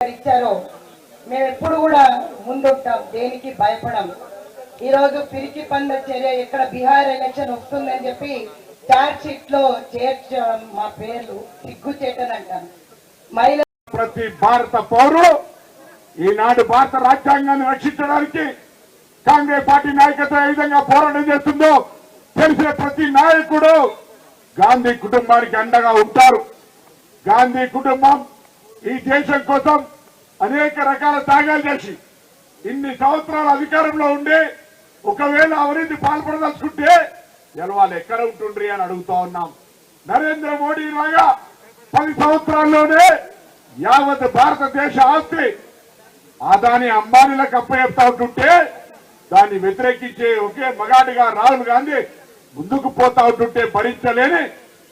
ఇచ్చారో మేము ఎప్పుడు కూడా ముందుంటాం దేనికి భయపడం. ఈ రోజు పిరికి పంద చర్య ఇక్కడ బీహార్ ఎలక్షన్ వస్తుందని చెప్పి చార్జ్ షీట్లో చేర్చ మా పేర్లు సిగ్గు చేటనంటాను మహిళ ప్రతి భారత పౌరుడు ఈనాడు భారత రాజ్యాంగాన్ని రక్షించడానికి కాంగ్రెస్ పార్టీ నాయకత్వం ఏ విధంగా పోరాటం చేస్తుందో తెలిసిన ప్రతి నాయకుడు గాంధీ కుటుంబానికి అండగా ఉంటారు. గాంధీ కుటుంబం ఈ దేశం కోసం అనేక రకాల త్యాగాలు చేసి ఇన్ని సంవత్సరాల అధికారంలో ఉండి ఒకవేళ అవినీతి పాల్పడదలుచుకుంటే ఇలా ఎక్కడ ఉంటుండ్రి అని అడుగుతా ఉన్నాం. నరేంద్ర మోడీ లాగా పది సంవత్సరాల్లోనే యావత్ భారతదేశ ఆస్తి అదాని అంబానీలకు అప్పచెప్తా ఉంటుంటే దాన్ని వ్యతిరేకించే ఒకే మగాడిగా రాహుల్ గాంధీ ముందుకు పోతా ఉంటుంటే భరించలేని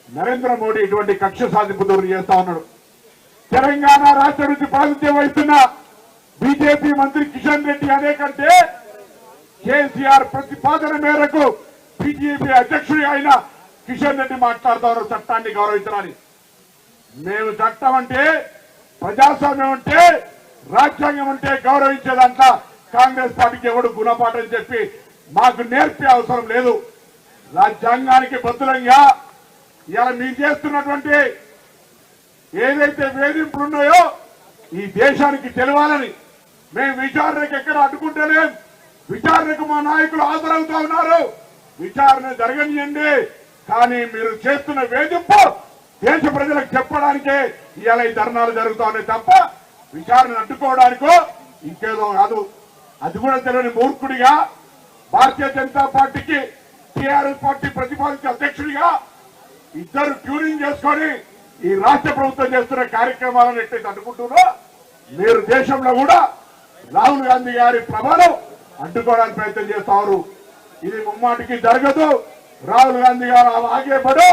నరేంద్ర మోడీ ఇటువంటి కక్ష సాధింపు దూరం చేస్తా ఉన్నాడు. తెలంగాణ రాష్ట్ర నుంచి ప్రాతినిధ్యం వహిస్తున్న బీజేపీ మంత్రి కిషన్ రెడ్డి అనేకంటే కేసీఆర్ ప్రతిపాదన మేరకు బీజేపీ అధ్యక్షుడి అయిన కిషన్ రెడ్డి మాట్లాడతారు చట్టాన్ని గౌరవించాలని. మేము చట్టం అంటే ప్రజాస్వామ్యం అంటే రాజ్యాంగం అంటే గౌరవించేదంట కాంగ్రెస్ పార్టీకి ఎవడు గుణపాఠం చెప్పి మాకు నేర్పే అవసరం లేదు. రాజ్యాంగానికి బదులంగా ఇలా మీరు చేస్తున్నటువంటి ఏదైతే వేధింపులు ఉన్నాయో ఈ దేశానికి తెలియాలని మేము విచారణకు ఎక్కడ అడ్డుకుంటలేం విచారణకు మా నాయకులు హాజరవుతా ఉన్నారు. విచారణ జరగనియండి. కానీ మీరు చేస్తున్న వేధింపు దేశ ప్రజలకు చెప్పడానికే ఇలా ఈ ధర్నాలు జరుగుతా తప్ప విచారణ అడ్డుకోవడానికో ఇంకేదో కాదు. అది కూడా తెలియని మూర్ఖుడిగా భారతీయ జనతా పార్టీకి టీఆర్ఎస్ పార్టీ ప్రతిపాదించే అధ్యక్షుడిగా ఇద్దరు ట్యూనింగ్ చేసుకొని ఈ రాష్ట్ర ప్రభుత్వం చేస్తున్న కార్యక్రమాలను ఎట్టయితే అడ్డుకుంటున్నారో మీరు దేశంలో కూడా రాహుల్ గాంధీ గారి ప్రభావం అడ్డుకోవడానికి ప్రయత్నం చేస్తారు. ఇది ముమ్మాటికి జరగదు. రాహుల్ గాంధీ గారు ఆగే పడు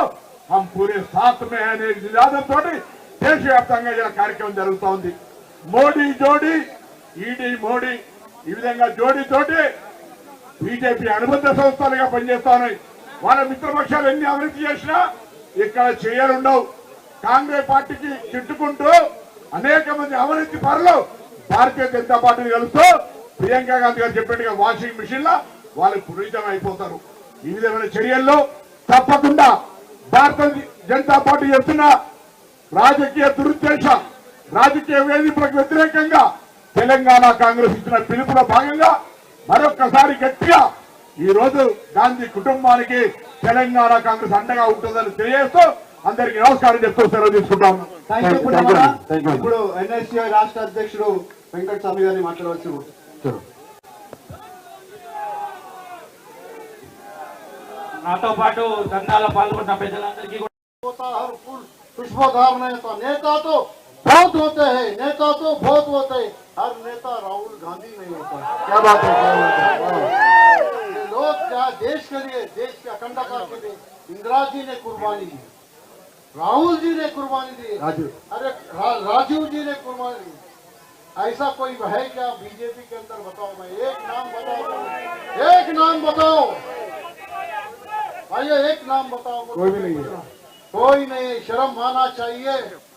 హం పూరే సాత్ మే అనే నినాదంతో దేశవ్యాప్తంగా ఇలా కార్యక్రమం జరుగుతూ ఉంది మోడీ జోడీ ఈడీ మోడీ ఈ విధంగా జోడీ తోటి బీజేపీ అనుబంధ సంస్థలుగా పనిచేస్తా ఉన్నాయి వాళ్ళ మిత్రపక్షాలు ఎన్ని అభివృద్ధి చేసినా ఇక్కడ చేయలుండవు కాంగ్రెస్ పార్టీకి తిట్టుకుంటూ అనేక మంది అవినీతి పరులు భారతీయ జనతా పార్టీని కలుస్తూ ప్రియాంక గాంధీ గారు చెప్పినట్టుగా వాషింగ్ మిషన్ లా వాళ్ళు పునీతం అయిపోతారు. ఈ విధమైన చర్యల్లో తప్పకుండా భారత జనతా పార్టీ చేస్తున్న రాజకీయ దురుద్దేశం రాజకీయ వేధింపులకు వ్యతిరేకంగా తెలంగాణ కాంగ్రెస్ ఇచ్చిన పిలుపులో భాగంగా మరొక్కసారి గట్టిగా ఈ రోజు గాంధీ కుటుంబానికి తెలంగాణ కాంగ్రెస్ అండగా ఉంటుందని తెలియజేస్తూ అందరికీ నమస్కారం చెప్తూ సెలవు తీసుకుంటాం థ్యాంక్ యూ పుట్టమన్న. ఇప్పుడు ఎన్ఎస్సీ రాష్ట్ర అధ్యక్షుడు వెంకట స్వామి గారిని మాట్లాడవచ్చు నాతో పాటు దండాల పాల్గొన్న పెద్దలందరికీ కూడా होता हर फूल खुशबूदार नहीं होता नेता तो बहुत होते हैं नेता तो बहुत होते हैं हर नेता राहुल गांधी नहीं होता क्या बात है क्या बात है वाह। ये लोग क्या देश के लिए देश के अखंडता के लिए इंदिरा जी ने कुर्बानी दी राहुल जी ने कुर्बानी दी। राजू। अरे रा, राजू जी ने कुर्बानी दी। ऐसा कोई है क्या बीजेपी के अंदर? बताओ मैं एक नाम बताओ। एक नाम बताओ। भाई एक नाम बताओ। कोई भी नहीं है। कोई नहीं शर्म माना चाहिए।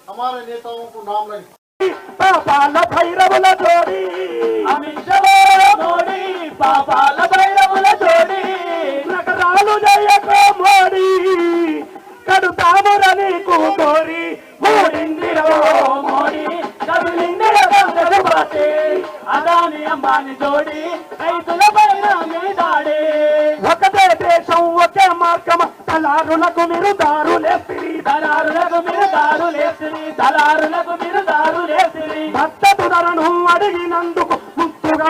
हमारे नेताओं को नाम लगे पापा न भैरव न जोड़ी। अमित पापा भैरव को मोड़ी। మోడి కడుతామురని కూకోరి మూడిందిరో మోడి కవిలిందిర బంధు అదాని అంబాని జోడి రైతుల పైన మీదాడే ఒకటే దేశం ఒకే మార్గం దళారులకు మీరు దారులేసిరి దళారులకు మీరు దారులేసిరి దళారులకు మీరు దారులేసిరి మద్దతు ధరను అడిగినందుకు ముత్తుగా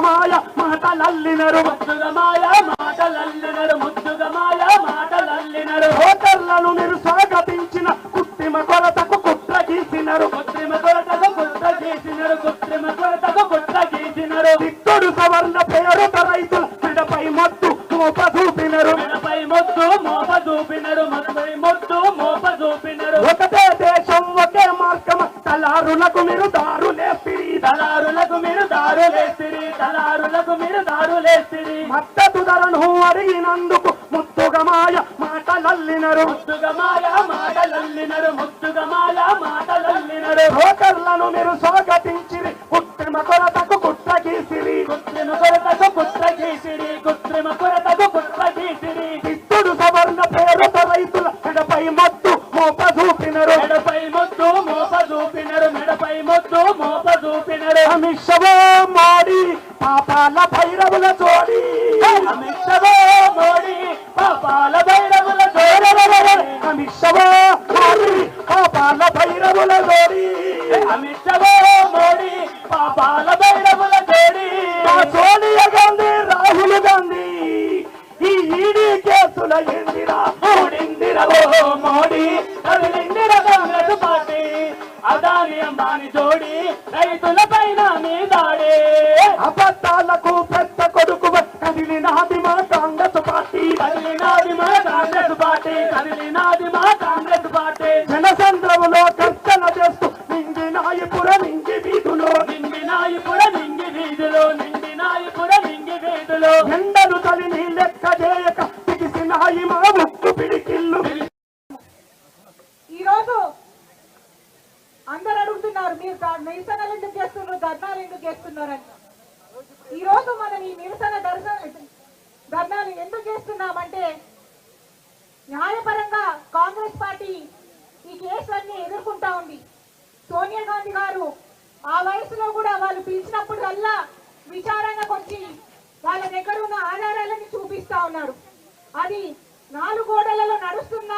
మాటలల్లినరు. ముత్తుగా మాటలల్లినరు. ముత్తుగా మాటలల్లినరు. హోటళ్ళను మీరు స్వాగతించిన కృత్రిమ కొరతకు కుట్ర గీసినారు. కృత్రిమ కొరతకు కుట్ర గీసినారు. కృత్రిమ కొరతకు కుట్ర గీసినారు. దిక్కుడు సవర్ణ పేరుట రైతుల మెడపై మత్తు మోప చూపినరు మాటలల్లినరు సోనియా గాంధీ గారు ఆ వయసులో కూడా వాళ్ళు పిలిచినప్పుడల్లా విచారణకు వచ్చి వాళ్ళ దగ్గర ఉన్న ఆధారాలని చూపిస్తా ఉన్నారు. అది నాలుగు గోడలలో నడుస్తున్న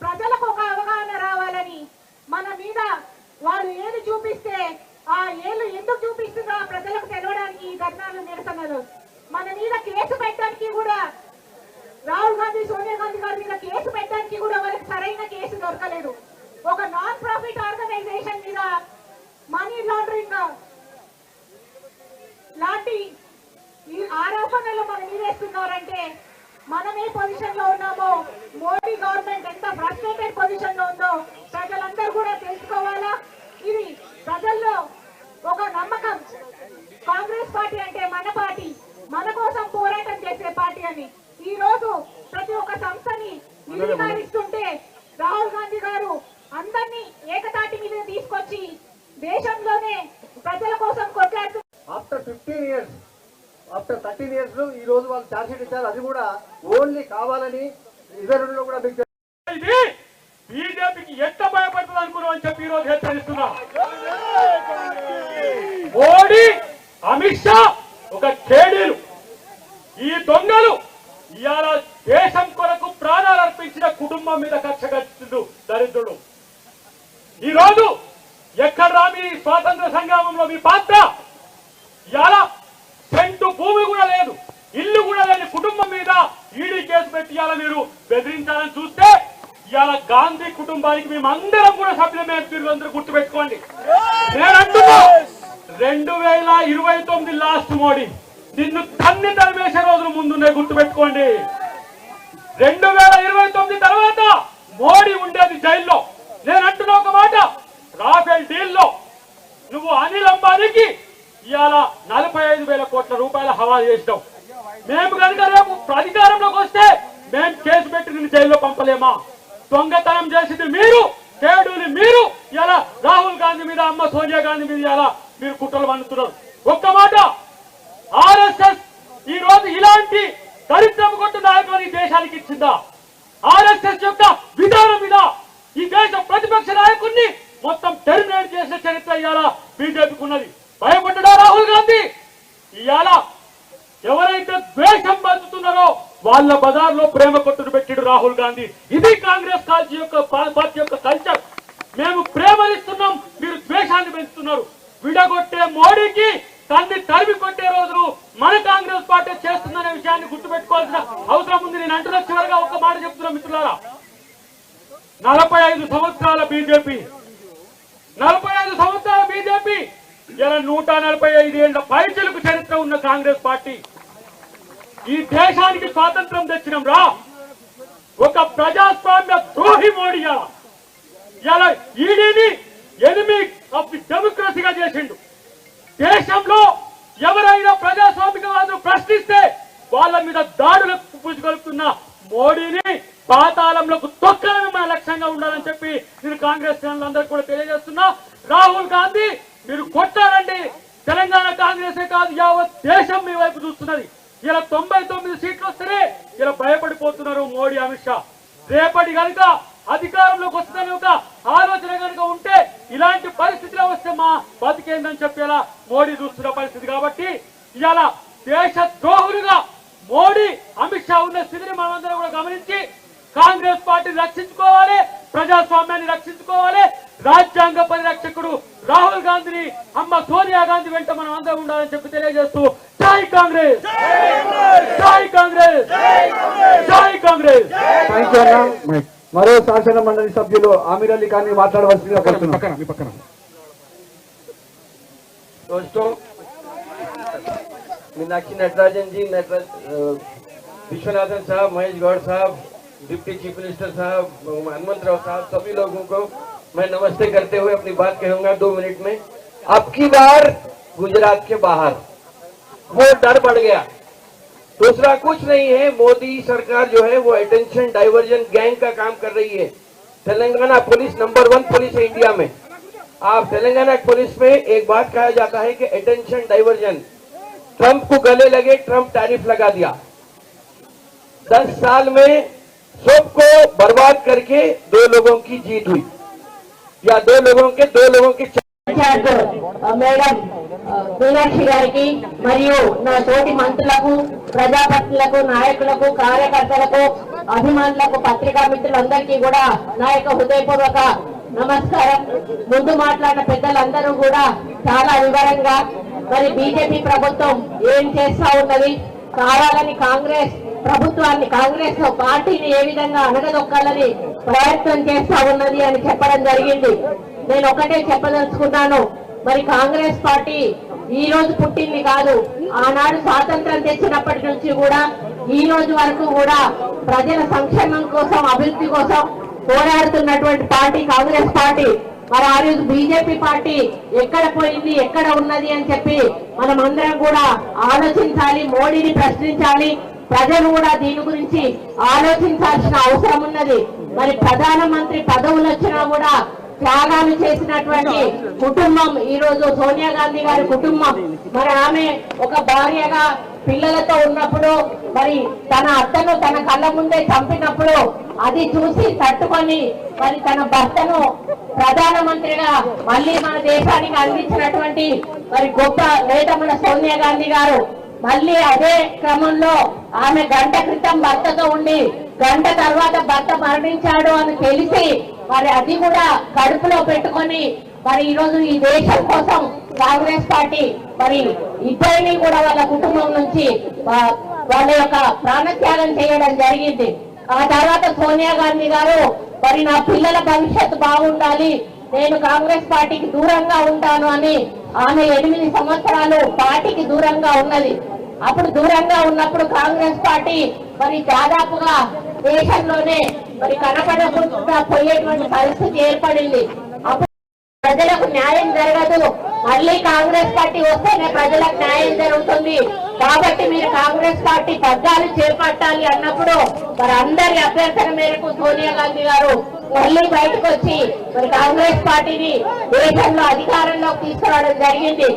ప్రజలకు ఒక అవగాహన రావాలని మన మీద వారు ఏది చూపిస్తే ఆ ఏళ్ళు ఎందుకు చూపిస్తుందో ఆ ప్రజలకు తెలవడానికి ఈ ధర్నాలు నిరసనలు. మన మీద కేసు పెట్టడానికి కూడా రాహుల్ గాంధీ సోనియా గాంధీ గారి మీద కేసు పెట్టడానికి కూడా వాళ్ళకి సరైన కేసు దొరకలేదు. ఒక నాన్ ఆర్గనైజేషన్ మీద మనీ లాండరింగ్ లాంటి ఈ ఆరోపణలు మన మీద వేస్తున్నారంటే మనం ఏ పొజిషన్లో ఉన్నామో మోడీ గవర్నమెంట్ ఎంత ఫ్రస్ట్రేటెడ్ పొజిషన్లో ఉందో ప్రజలందరూ కూడా తెలుసుకోవాలా? ఇది ప్రజల్లో ఒక నమ్మకం. కాంగ్రెస్ పార్టీ అంటే మన పార్టీ మన కోసం పోరాటం చేసే పార్టీ అని. ఈ రోజు ప్రతి ఒక్క సంస్థని విలీనాలిస్తుంటే రాహుల్ గాంధీ గారు తీసుకొచ్చి దేశంలోనే ప్రజల కోసం కొట్లాడుతూ after fifteen years after thirteen years ఈ రోజు వాళ్ళు ఛార్జ్ షీట్ ఇచ్చారు. అది కూడా ఓన్లీ కావాలని ఇరవై రెండులో కూడా మీకు ఇది బీజేపీకి ఎంత భయపడుతుంది అనుకున్నాం అని చెప్పి ఈ రోజు హెచ్చరిస్తున్నా. మోడీ అమిత్ షా ఒక కేడీలు ఈ దొంగలు ఇవాళ దేశం కొరకు ప్రాణాలు అర్పించిన కుటుంబం మీద కక్ష కట్టిండు దరిద్రుడు ఈ ఎక్కడరా మీ స్వాతంత్ర సంగ్రామంలో మీ పాత్ర? ఇవాళ సెంటు భూమి కూడా లేదు ఇల్లు కూడా లేని కుటుంబం మీద ఈడీ కేసు పెట్టి ఇవాళ మీరు బెదిరించాలని చూస్తే ఇవాళ గాంధీ కుటుంబానికి మేము కూడా సభ్యులమే మీరు అందరూ గుర్తుపెట్టుకోండి. నేను అంటున్నా రెండు వేల ఇరవై తొమ్మిది లాస్ట్ మోడీ నిన్ను తన్ని తరిమేసే రోజులు ముందున్నాయి గుర్తుపెట్టుకోండి. రెండు వేల ఇరవై తొమ్మిది తర్వాత మోడీ ఉండేది జైల్లో. నేను అంటున్నా ఒక మాట రాఫెల్ డీల్లో. నువ్వు అనిల్ అంబానీకి ఇవాళ నలభై ఐదు వేల కోట్ల రూపాయల హవా చేసినావు. మేము కనుక రేపు అధికారంలోకి వస్తే మేము కేసు పెట్టి నిన్ను జైల్లో పంపలేమా? దొంగతనం చేసింది మీరు కేడుని మీరు ఇలా రాహుల్ గాంధీ మీద అమ్మ సోనియా గాంధీ మీద ఇలా మీరు కుట్రలు పండుతున్నారు ఒక్క మాట ఆర్ఎస్ఎస్ ఈ రోజు ఇలాంటి దరిద్రం కొట్టు నాయకులు ఈ దేశానికి ఇచ్చిందా? ఆర్ఎస్ఎస్ యొక్క విధానం మీద ఈ దేశ ప్రతిపక్ష నాయకుడిని మొత్తం టెర్మినేట్ చేసే చరిత్ర ఇవాళ బీజేపీకి ఉన్నది భయపడ్డా రాహుల్ గాంధీ? ఇవాళ ఎవరైతే ద్వేషం పంచుతున్నారో వాళ్ళ బజార్లో ప్రేమ కొట్టును పెట్టిడు రాహుల్ గాంధీ. ఇది కాంగ్రెస్ పార్టీ యొక్క పార్టీ యొక్క కల్చర్ మేము ప్రేమనిస్తున్నాం మీరు ద్వేషాన్ని పెంచుతున్నారు. విడగొట్టే మోడీకి తన్ని తరిమి కొట్టే రోజులు మన కాంగ్రెస్ పార్టీ చేస్తుందనే విషయాన్ని గుర్తుపెట్టుకోవాల్సిన అవసరం ఉంది. నేను అంటున్న చివరిగా ఒక మాట చెప్తున్నా మిత్రులారా. నలభై ఐదు సంవత్సరాల బీజేపీ నలభై ఐదు సంవత్సరాల బీజేపీ. ఇలా నూట నలభై ఐదు ఏళ్ళ పైచలకు చరిత్ర ఉన్న కాంగ్రెస్ పార్టీ. ఈ దేశానికి స్వాతంత్రం తెచ్చినాం రా. ఒక ప్రజాస్వామ్య ద్రోహి మోడీ ఇలా ఈడీని ఎనిమి ఆఫ్ డెమోక్రసీగా చేసిండు. దేశంలో ఎవరైనా ప్రజాస్వామికవాదులు ప్రశ్నిస్తే వాళ్ళ మీద దాడులకు పుచ్చుకొలుపుతున్న మోడీని పాతాళంలోకి తొక్కడమే మన లక్ష్యంగా ఉండాలని చెప్పి నేను కాంగ్రెస్ శ్రేణులందరికీ కూడా తెలియజేస్తున్నా. రాహుల్ గాంధీ మీరు కొట్టారండి. తెలంగాణ కాంగ్రెసే కాదు యావత్ దేశం మీ వైపు చూస్తున్నది. ఇలా తొంభై తొమ్మిది సీట్లు వస్తేనే ఇలా భయపడిపోతున్నారు మోడీ అమిత్ షా. రేపటి కనుక అధికారంలోకి వస్తుందని ఒక ఆలోచన కనుక ఉంటే ఇలాంటి పరిస్థితిలో వస్తే మా బతికేందని చెప్పేలా మోడీ చూస్తున్న పరిస్థితి కాబట్టి ఇలా దేశ ద్రోహులుగా మోడీ అమిత్ షా ఉన్న స్థితిని మనమందరం కూడా గమనించి కాంగ్రెస్ పార్టీని రక్షించుకోవాలి ప్రజాస్వామ్యాన్ని రక్షించుకోవాలి రాజ్యాంగ పరిరక్షకుడు రాహుల్ గాంధీని అమ్మ సోనియా గాంధీ వెంట మనం అందరం ఉండాలని చెప్పి తెలియజేస్తూ జై కాంగ్రెస్ జై కాంగ్రెస్ జై కాంగ్రెస్ థ్యాంక్ యూ అన్న మరో శాసన మండలి సభ్యులు ఆమీర్ అలీ ఖాన్ మాట్లాడవలసిందిగా కోరుతున్నాం दोस्तों मीनाक्षी नटराजन जी नटराज अ, विश्वनाथन साहब महेश गौड़ साहब डिप्टी चीफ मिनिस्टर साहब हनुमंत राव साहब, सभी लोगों को मैं नमस्ते करते हुए अपनी बात कहूँगा दो मिनट में। अब की बार गुजरात के बाहर। वो डर बढ़ गया। दूसरा कुछ नहीं है, मोदी सरकार जो है वो अटेंशन डाइवर्जन गैंग का काम कर रही है। Telangana police number one police है इंडिया में। आप तेलंगाना पुलिस में एक बात कहा जाता है कि अटेंशन डाइवर्जन ट्रंप को गले लगे, ट्रंप टैरिफ लगा दिया। दस साल में सबको बर्बाद करके दो लोगों की जीत हुई या दो लोगों के दो लोगों के ఇన్ఛార్జ్ మేడం ఆ, మీనాక్షి గారికి మరియు నా తోటి మంత్రులకు ప్రజాపతులకు నాయకులకు కార్యకర్తలకు అభిమానులకు పత్రికా మిత్రులందరికీ కూడా నా యొక్క హృదయపూర్వక నమస్కారం ముందు మాట్లాడిన పెద్దలందరూ కూడా చాలా వివరంగా మరి బీజేపీ ప్రభుత్వం ఏం చేస్తా ఉన్నది కావాలని కాంగ్రెస్ ప్రభుత్వాన్ని కాంగ్రెస్ పార్టీని ఏ విధంగా అనగదొక్కాలని ప్రయత్నం చేస్తా ఉన్నది అని చెప్పడం జరిగింది. నేను ఒకటే చెప్పదలుచుకున్నాను. మరి కాంగ్రెస్ పార్టీ ఈ రోజు పుట్టింది కాదు. ఆనాడు స్వాతంత్రం తెచ్చినప్పటి నుంచి కూడా ఈ రోజు వరకు కూడా ప్రజల సంక్షేమం కోసం అభివృద్ధి కోసం పోరాడుతున్నటువంటి పార్టీ కాంగ్రెస్ పార్టీ. మరి ఆ రోజు బీజేపీ పార్టీ ఎక్కడ పోయింది ఎక్కడ ఉన్నది అని చెప్పి మనం అందరం కూడా ఆలోచించాలి మోడీని ప్రశ్నించాలి ప్రజలు కూడా దీని గురించి ఆలోచించాల్సిన అవసరం ఉన్నది. మరి ప్రధానమంత్రి పదవులు వచ్చినా కూడా త్యాగాలు చేసినటువంటి కుటుంబం ఈ రోజు సోనియా గాంధీ గారి కుటుంబం. మరి ఆమె ఒక భార్యగా పిల్లలతో ఉన్నప్పుడు మరి తన అత్తను తన కళ్ళ ముందే చంపినప్పుడు అది చూసి తట్టుకొని మరి తన భర్తను ప్రధానమంత్రిగా మళ్ళీ మన దేశానికి అందించినటువంటి మరి గొప్ప నేత మన సోనియా గాంధీ గారు మళ్ళీ అదే క్రమంలో ఆమె గంట క్రితం భర్తతో ఉండి గంట తర్వాత భర్త మరణించాడు అని తెలిసి మరి అది కూడా కడుపులో పెట్టుకొని మరి ఈరోజు ఈ దేశం కోసం కాంగ్రెస్ పార్టీ మరి ఇద్దరిని కూడా వాళ్ళ కుటుంబం నుంచి వాళ్ళ యొక్క ప్రాణత్యాగం చేయడం జరిగింది. ఆ తర్వాత సోనియా గాంధీ గారు మరి నా పిల్లల భవిష్యత్తు బాగుండాలి. నేను కాంగ్రెస్ పార్టీకి దూరంగా ఉంటాను అని ఆమె ఎనిమిది సంవత్సరాలు పార్టీకి దూరంగా ఉన్నది. అప్పుడు దూరంగా ఉన్నప్పుడు కాంగ్రెస్ పార్టీ మరి దాదాపుగా దేశంలోనే మరి కనపడకుండా పోయేటువంటి పరిస్థితి ఏర్పడింది. అప్పుడు ప్రజలకు న్యాయం జరగదు. మళ్ళీ కాంగ్రెస్ పార్టీ వస్తేనే ప్రజలకు న్యాయం జరుగుతుంది. కాబట్టి మీరు కాంగ్రెస్ పార్టీ పగ్గాలు చేపట్టాలి అన్నప్పుడు మరి అందరి అభ్యర్థన మేరకు సోనియా గాంధీ గారు మళ్ళీ బయటకు వచ్చి మరి కాంగ్రెస్ పార్టీని దేశంలో అధికారంలోకి తీసుకురావడం జరిగింది.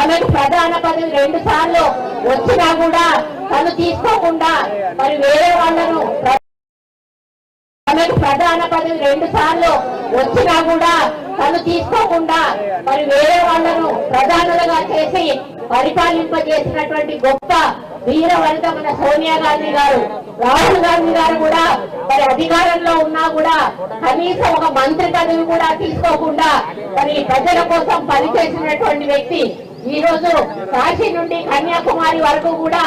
ఆమెకు ప్రధాన పదవి రెండు సార్లు వచ్చినా కూడా తను తీసుకోకుండా మరి వేరే వాళ్ళను ఆమెకు ప్రధాన పదవి రెండు సార్లు వచ్చినా కూడా తను తీసుకోకుండా మరి వేరే వాళ్ళను ప్రధానులుగా చేసి పరిపాలింపజేసినటువంటి గొప్ప వీర వనిత మన సోనియా గాంధీ గారు రాహుల్ గాంధీ గారు కూడా మరి అధికారంలో ఉన్నా కూడా కనీసం ఒక మంత్రి పదవి కూడా తీసుకోకుండా మరి ప్రజల కోసం పనిచేసినటువంటి వ్యక్తి ఈ రోజు కాశీ నుండి కన్యాకుమారి వరకు కూడా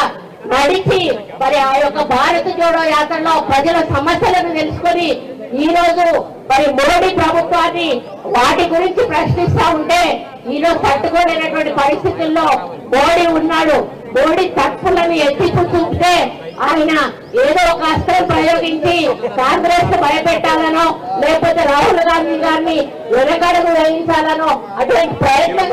నడిచి మరి ఆ యొక్క భారత జోడో యాత్రలో ప్రజల సమస్యలను తెలుసుకొని ఈ రోజు మరి మోడీ ప్రభుత్వాన్ని వాటి గురించి ప్రశ్నిస్తా ఉంటే ఈరోజు తట్టుకోలేనటువంటి పరిస్థితుల్లో మోడీ ఉన్నాడు. మోడీ తప్పులను ఎత్తి చూపితే ఆయన ఏదో ఒక అస్త్రం ప్రయోగించి కాంగ్రెస్ భయపెట్టాలనో లేకపోతే రాహుల్ గాంధీ గారిని వెనకడుగు వేయించాలనో అటువంటి ప్రయత్నం